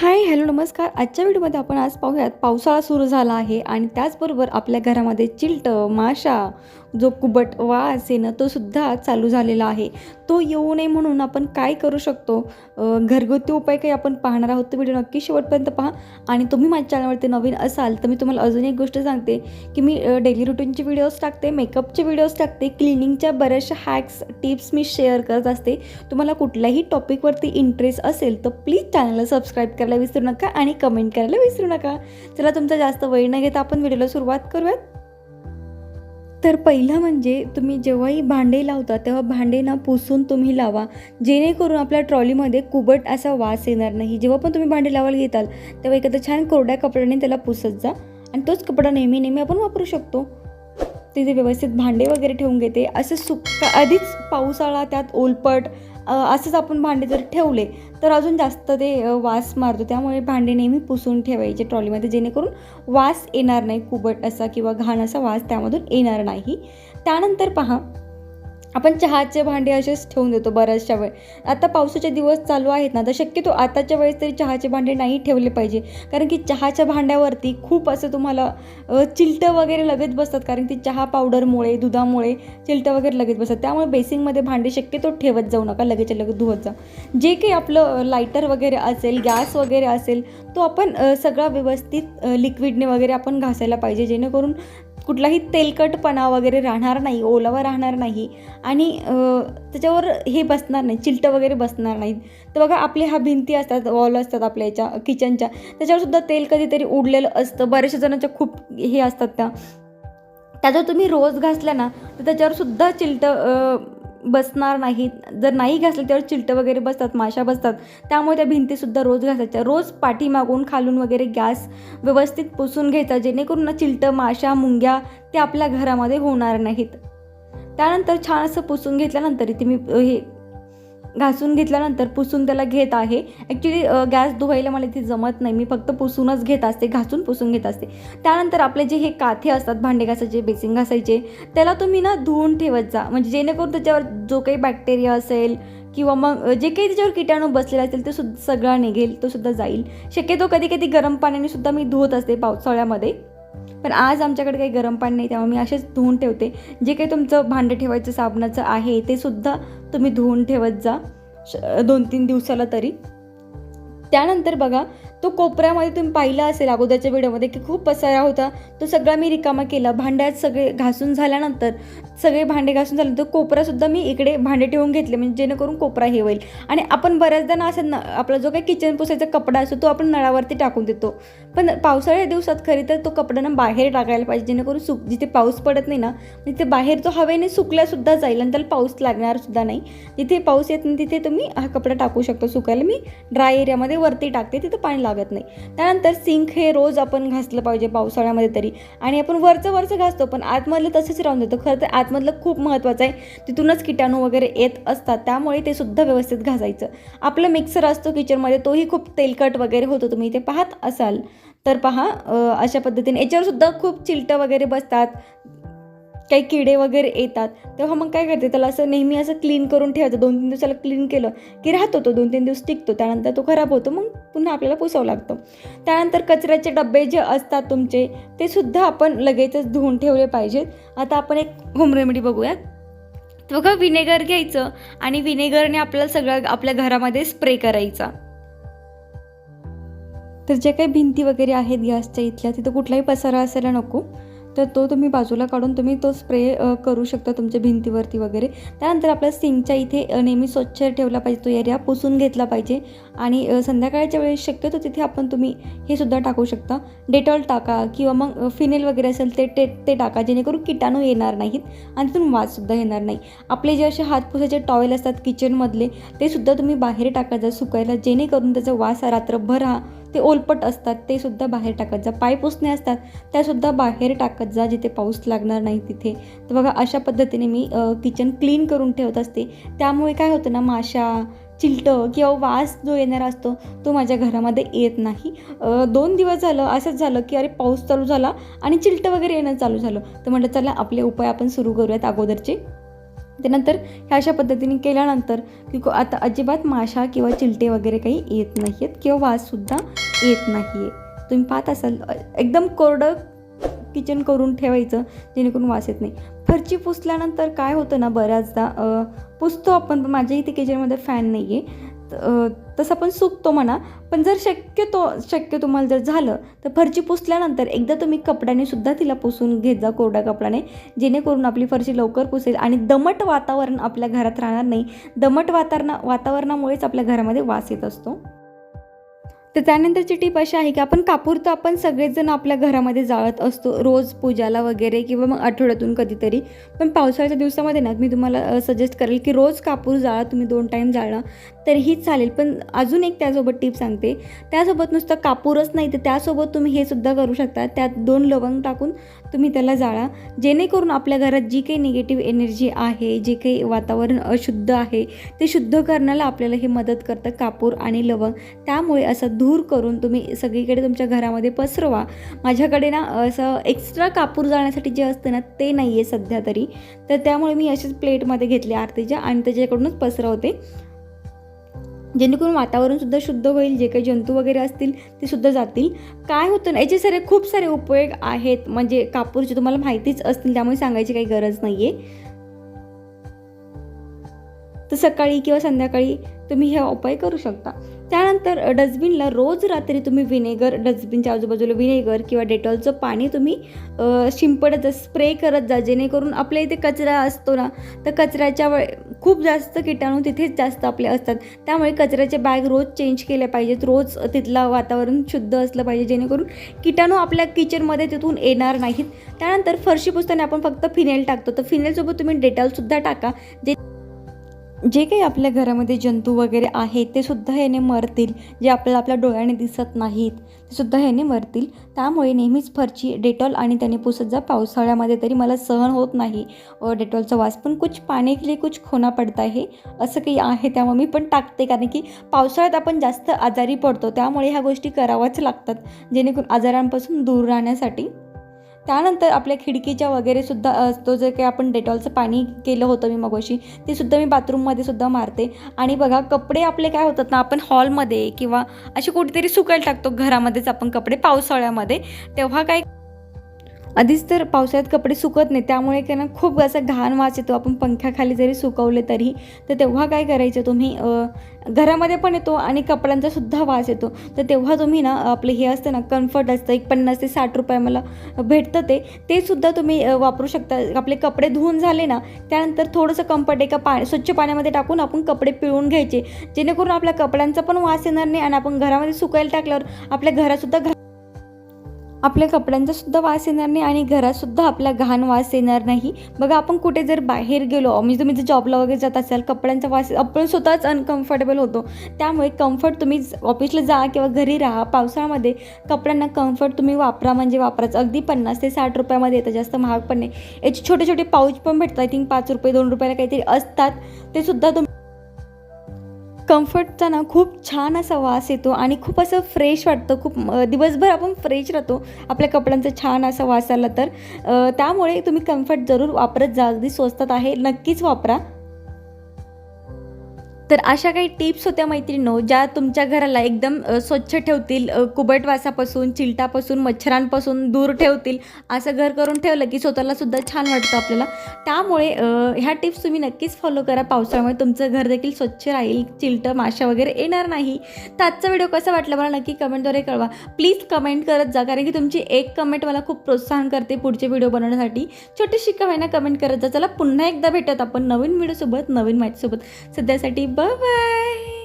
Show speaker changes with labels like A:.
A: Hi hello नमस्कार. आजच्या व्हिडिओमध्ये आपण आज पाहूयात पावसाळा सुरू झाला आहे आणि त्याचबरोबर आपल्या घरामध्ये चिलट माशा जो कुबट वास येणं तो सुद्धा चालू झालेला आहे. तो येऊ नये म्हणून आपण काय करू शकतो? घरगुती उपाय काही आपण पाहणार आहोत तो व्हिडिओ नक्की शेवटपर्यंत पहा. आणि तुम्ही माझ्या चॅनलवरती नवीन असाल तर मी तुम्हाला अजून एक गोष्ट सांगते की मी डेली रुटीनचे व्हिडिओज टाकते मेकअपचे व्हिडिओज टाकते क्लिनिंगच्या बऱ्याचशा हॅक्स टिप्स मी शेअर करत असते. तुम्हाला कुठल्याही टॉपिकवरती इंटरेस्ट असेल तर प्लीज चॅनलला सबस्क्राईब करायला विसरू नका आणि कमेंट करायला विसरू नका. चला तुमचा जास्त वेळ न घेता आपण व्हिडिओला सुरुवात करूयात. तर पहिलं म्हणजे तुम्ही जेव्हाही भांडे लावता तेव्हा भांडे ना पुसून तुम्ही लावा. जेणेकरून आपल्या ट्रॉलीमध्ये कुबट असा वास येणार नाही. जेव्हा पण तुम्ही भांडे लावायला घेताल तेव्हा एखादं छान कोरड्या कपड्याने त्याला पुसत जा. आणि तोच कपडा नेहमी नेहमी आपण वापरू शकतो. तिथे व्यवस्थित भांडे वगैरे ठेवून घेते. असं सुक आधीच पावसाळा त्यात ओलपट असंच आपण भांडे जर ठेवले तर अजून जास्त ते वास मारतो. त्यामुळे भांडे नेहमी पुसून ठेवायचे ट्रॉलीमध्ये जेणेकरून वास येणार नाही कुबट असा किंवा घाण असा वास त्यामधून येणार नाही. त्यानंतर पहा आपण चहाचे भांडे असेच ठेवून देतो बऱ्याचशा वेळ. आता पावसाचे दिवस चालू आहेत ना तर शक्यतो आताच्या वेळेस तरी चहाचे भांडे नाही ठेवले पाहिजे. कारण की चहाच्या भांड्यावरती खूप असं तुम्हाला चिलटं वगैरे लगेच बसतात. कारण की चहा पावडरमुळे दुधामुळे चिलटं वगैरे लगेच बसतात. त्यामुळे बेसिंगमध्ये भांडे शक्यतो ठेवत जाऊ नका लगेच लगेच धुवत जा. जे काही आपलं लायटर वगैरे असेल गॅस वगैरे असेल तो आपण सगळा व्यवस्थित लिक्विडने वगैरे आपण घासायला पाहिजे. जेणेकरून कुठलाही तेलकटपणा वगैरे राहणार नाही ओलावा राहणार नाही आणि त्याच्यावर हे बसणार नाही चिलटं वगैरे बसणार नाहीत. तर बघा आपले ह्या भिंती असतात वॉल असतात आपल्या याच्या किचनच्या त्याच्यावरसुद्धा तेल कधीतरी उडलेलं असतं. बऱ्याचशा जणांच्या खूप हे असतात त्या. त्याचा तुम्ही रोज घासल्या ना तर त्याच्यावरसुद्धा चिलटं बसणार नाहीत. जर नाही घासलं त्यावर चिलटं वगैरे बसतात माशा बसतात. त्यामुळे त्या भिंतीसुद्धा रोज घासायच्या. रोज पाठीमागून खालून वगैरे गॅस व्यवस्थित पुसून घ्यायचा जेणेकरून ना चिलटं माशा मुंग्या ते आपल्या घरामध्ये होणार नाहीत. त्यानंतर छान असं पुसून घेतल्यानंतर इथे मी हे घासून घेतल्यानंतर पुसून त्याला घेत आहे. ॲक्च्युली गॅस धुवायला मला इथे जमत नाही. मी फक्त पुसूनच घेत असते घासून पुसून घेत असते. त्यानंतर आपले जे हे काथे असतात भांडे घासायचे बेसिंग घासायचे त्याला तुम्ही ना धुवून ठेवत जा. म्हणजे जेणेकरून त्याच्यावर जो काही बॅक्टेरिया असेल किंवा मग जे काही त्याच्यावर किटाणू बसलेले असतील ते सुद्धा सगळा निघेल तो सुद्धा जाईल. शक्यतो कधी कधी गरम पाण्याने सुद्धा मी धुवत असते पावसाळ्यामध्ये. पण आज आमच्याकडे काही गरम पाणी नाही त्यामुळे मी असेच धुवून ठेवते. जे काही तुमचं भांडं ठेवायचं साबणाचं आहे ते सुद्धा तुम्ही धुवून ठेवत जा. दोन तीन दिवसाला तरी. त्यानंतर बघा तो कोपऱ्यामध्ये तुम्ही पाहिला असेल अगोदरच्या व्हिडिओमध्ये की खूप पसारा होता. तो सगळा मी रिकामा केला. भांड्यात सगळे घासून झाल्यानंतर सगळे भांडे घासून झाल्यानंतर कोपरासुद्धा मी इकडे भांडे ठेवून घेतले. म्हणजे जेणेकरून कोपरा हे होईल. आणि आपण बऱ्याचदा ना असं न आपला जो काही किचन पुसायचा कपडा असतो तो आपण नळावरती टाकून देतो. पण पावसाळ्या दिवसात खरी तर तो कपडा ना बाहेर टाकायला पाहिजे. जेणेकरून सुक जिथे पाऊस पडत नाही ना तिथे बाहेर तो हवेने सुकल्यासुद्धा जाईल आणि त्याला पाऊस लागणारसुद्धा नाही. जिथे पाऊस येत नाही तिथे तुम्ही हा कपडा टाकू शकतो. सुकायला मी ड्राय एरियामध्ये वरती टाकते. तिथं पाणी लागत नाही. त्यानंतर सिंक हे रोज आपण घासलं पाहिजे पावसाळ्यामध्ये तरी. आणि आपण वरचं वरचं घासतो पण आतमधलं तसंच राहून देतो खरं तर आतमधलं खूप महत्त्वाचं आहे. तिथूनच किटाणू वगैरे येत असतात. त्यामुळे ते सुद्धा व्यवस्थित घासायचं. आपलं मिक्सर असतो किचनमध्ये तोही खूप तेलकट वगैरे होतो. तुम्ही ते पाहत असाल. तर पहा अशा पद्धतीने. याच्यावर सुद्धा खूप चिलटं वगैरे बसतात. काही किडे वगैरे येतात तेव्हा मग काय करते त्याला असं नेहमी असं क्लीन करून ठेवायचं. दोन तीन दिवसाला क्लीन केलं की राहतो तो दोन तीन दिवस टिकतो. त्यानंतर तो खराब होतो मग पुन्हा आपल्याला पुसावं लागतं. त्यानंतर कचऱ्याचे डबे जे असतात तुमचे ते सुद्धा आपण लगेचच धुवून ठेवले पाहिजेत. आता आपण एक होम रेमेडी बघूयात. बघा विनेगर घ्यायचं आणि विनेगरने आपल्याला सगळं आपल्या घरामध्ये स्प्रे करायचा. तर जे काही भिंती वगैरे आहेत गॅसच्या इथल्या तिथं कुठलाही पसारा असायला नको. तर तो तुम्ही बाजूला काढून तुम्ही तो स्प्रे करू शकता तुमच्या भिंतीवरती वगैरे. त्यानंतर आपल्या सिंकच्या इथे नेहमी स्वच्छ ठेवला पाहिजे तो एरिया पुसून घेतला पाहिजे. आणि संध्याकाळच्या वेळेस शक्यतो तिथे आपण तुम्ही हे सुद्धा टाकू शकता. डेटॉल टाका किंवा मग फिनेल वगैरे असेल ते ते ते टाका जेणेकरून किटाणू येणार नाहीत आणि तिथून वाससुद्धा येणार नाही. आपले जे असे हात पुसायचे टॉवेल असतात किचनमधले ते सुद्धा तुम्ही बाहेर टाका जा सुकायला जेणेकरून त्याचा वास हा रात्रभर हा ते ओलपट असतात ते सुद्धा बाहेर टाकत जा. पाय पुसणे असतात त्यासुद्धा बाहेर टाकत जा जिथे पाऊस लागणार नाही तिथे. तर बघा अशा पद्धतीने मी किचन क्लीन करून ठेवत असते. त्यामुळे काय होतं ना माशा चिलटं किंवा वास जो येणारा असतो तो माझ्या घरामध्ये येत नाही. दोन दिवस झालं असंच झालं की अरे पाऊस चालू झाला आणि चिलटं वगैरे येणं चालू झालं. तर म्हटलं चला आपले उपाय आपण सुरू करूयात अगोदरचे. त्यानंतर ह्या अशा पद्धतीने केल्यानंतर की को- आता अजिबात माशा किंवा चिलटे वगैरे काही येत नाही आहेत किंवा वाससुद्धा येत नाही आहे तुम्ही पाहत असाल एकदम कोरडं किचन करून ठेवायचं जेणेकरून वास येत नाही. फरची पुसल्यानंतर काय होतं ना बऱ्याचदा पुसतो आपण पण माझ्या इथे किचनमध्ये फॅन नाही आहे तसं पण सुकतो म्हणा. पण जर शक्यतो शक्य तुम्हाला जर झालं तर फरची पुसल्यानंतर एकदा तुम्ही कपड्याने सुद्धा तिला पुसून घेत जा कोरड्या कपड्याने. जेणेकरून आपली फरशी लवकर पुसेल आणि दमट वातावरण आपल्या घरात राहणार नाही. दमट वातावरणा वातावरणामुळेच आपल्या घरामध्ये वास येत असतो. तर त्यानंतरची टीप अशी आहे की आपण कापूर तर आपण सगळेजण आपल्या घरामध्ये जाळत असतो रोज पूजाला वगैरे किंवा मग आठवड्यातून कधीतरी. पण पावसाळ्याच्या दिवसामध्ये ना मी तुम्हाला सजेस्ट करेल की रोज कापूर जाळा तुम्ही दोन टाईम जाळा. तरीही चालेल. पण अजून एक त्यासोबत टीप सांगते. त्यासोबत नुसतं कापूरच नाही तर त्यासोबत तुम्ही हे सुद्धा करू शकता. त्यात दोन लवंग टाकून तुम्ही त्याला जाळा. जेणेकरून आपल्या घरात जी काही निगेटिव्ह एनर्जी आहे जे काही वातावरण अशुद्ध आहे ते शुद्ध करण्याला आपल्याला हे मदत करतं कापूर आणि लवंग. त्यामुळे असं धूर करून तुम्ही सगळीकडे तुमच्या घरामध्ये पसरवा. माझ्याकडे ना असं एक्स्ट्रा कापूर जाळण्यासाठी जे असतं ना ते नाही आहे सध्या तरी. तर त्यामुळे मी अशीच प्लेटमध्ये घेतली आरतीच्या आणि त्याच्याकडूनच पसरवते. जेणेकरून वातावरणसुद्धा शुद्ध होईल जे काही जंतू वगैरे असतील ते सुद्धा जातील. काय होतं ना याचे सारे खूप सारे उपयोग आहेत. म्हणजे कापूरचे तुम्हाला माहितीच असतील त्यामुळे सांगायची काही गरज नाही आहे तर सकाळी किंवा संध्याकाळी तुम्ही हे उपाय करू शकता. त्यानंतर डस्टबिनला रोज रात्री तुम्ही विनेगर डस्टबिनच्या आजूबाजूला विनेगर किंवा डेटॉलचं पाणी तुम्ही शिंपडत जा स्प्रे करत जा जेणेकरून आपल्या इथे कचरा असतो ना तर कचऱ्याच्या वेळ खूप जास्त किटाणू तिथेच जास्त आपले असतात. त्यामुळे कचऱ्याचे बॅग रोज चेंज केल्या पाहिजेत रोज तिथलं वातावरण शुद्ध असलं पाहिजे जेणेकरून किटाणू आपल्या किचनमध्ये तिथून येणार नाहीत. त्यानंतर फरशी पुसताना आपण फक्त फिनेल टाकतो. तर फिनेलसोबत तुम्ही डेटॉलसुद्धा टाका जे जे काही आपल्या घरामध्ये जंतू वगैरे आहेत ते सुद्धा ह्याने मरतील. जे आपल्याला आपल्या डोळ्याने दिसत नाहीत ते सुद्धा ह्याने मरतील. त्यामुळे नेहमीच फरची डेटॉल आणि त्याने पुसत जा. पावसाळ्यामध्ये तरी मला सहन होत नाही. डेटॉलचा वास. पण कुछ पाने के लिए कुछ खोना पडता आहे. असं काही आहे त्यामुळे मी पण टाकते. कारण की पावसाळ्यात आपण जास्त आजारी पडतो. त्यामुळे ह्या गोष्टी कराव्याच लागतात. जेणेकरून आजारांपासून दूर राहण्यासाठी त्यानंतर आपल्या खिडकीच्या वगैरे सुद्धा असतो जे काही आपण डेटॉलचं पाणी केलं होतं मी मगोशी ते सुद्धा मी बाथरूममध्ये सुद्धा मारते. आणि बघा कपडे आपले काय होतात ना आपण हॉलमध्ये किंवा असे कुठेतरी सुकायला टाकतो घरामध्येच आपण कपडे पावसाळ्यामध्ये. तेव्हा काय आधीच तर पावसाळ्यात कपडे सुकत नाही त्यामुळे काय ना खूप असा घाण वास येतो. आपण पंख्याखाली जरी सुकवले तरी तर तेव्हा काय करायचं तुम्ही? घरामध्ये पण येतो आणि कपड्यांचा सुद्धा वास येतो. तर तेव्हा तुम्ही ना आपले हे असतं ना कम्फर्ट असतं. एक पन्नास ते साठ रुपये मला भेटतं ते. ते सुद्धा तुम्ही वापरू शकता. आपले कपडे धुवून झाले ना त्यानंतर थोडंसं कम्फर्ट एका पा स्वच्छ पाण्यामध्ये टाकून आपण कपडे पिळून घ्यायचे. जेणेकरून आपल्या कपड्यांचा पण वास येणार नाही आणि आपण घरामध्ये सुकायला टाकल्यावर आपल्या घरासुद्धा घा आपल्या कपड्यांचा सुद्धा वास येणार नाही आणि घरातसुद्धा आपला घाण वास येणार नाही. बघा आपण कुठे जर बाहेर गेलो म्हणजे तुम्ही जर जॉबला वगैरे जात असाल कपड्यांचा वास आपण स्वतःच अनकम्फर्टेबल होतो. त्यामुळे कम्फर्ट तुम्ही ऑफिसला जा किंवा घरी राहा. पावसाळ्यामध्ये कपड्यांना कम्फर्ट तुम्ही वापरा म्हणजे वापराच. अगदी पन्नास ते साठ रुपयामध्ये येतं जास्त महाग पण नाही. याचे छोटे छोटे पाऊच पण भेटतात. आय थिंक पाच रुपये दोन रुपयाला काहीतरी असतात. ते सुद्धा तुम्ही कम्फर्टचा ना खूप छान असा वास येतो आणि खूप असं फ्रेश वाटतं. खूप दिवसभर आपण फ्रेश राहतो आपल्या कपड्यांचा छान असा वास आला तर त्यामुळे तुम्ही कम्फर्ट जरूर वापरत जा. अगदी स्वस्तात आहे. नक्कीच वापरा. तर अशा काही टिप्स होत्या मैत्रिणींनो ज्या तुमच्या घराला एकदम स्वच्छ ठेवतील कुबटवासापासून चिलटापासून मच्छरांपासून दूर ठेवतील असं घर करून ठेवलं की स्वतःला सुद्धा छान वाटतं आपल्याला. त्यामुळे ह्या टिप्स तुम्ही नक्कीच फॉलो करा. पावसाळ्यामुळे तुमचं घर देखील स्वच्छ राहील चिलटं माशा वगैरे येणार नाही. तर आजचा व्हिडिओ कसा वाटला मला नक्की कमेंटद्वारे कळवा. प्लीज कमेंट करत जा कारण की तुमची एक कमेंट मला खूप प्रोत्साहन करते पुढचे व्हिडिओ बनवण्यासाठी. छोटीशी कमेंट कमेंट करत जा. चला पुन्हा एकदा भेटत आपण नवीन व्हिडिओसोबत नवीन माहितीसोबत. सध्यासाठी Bye bye.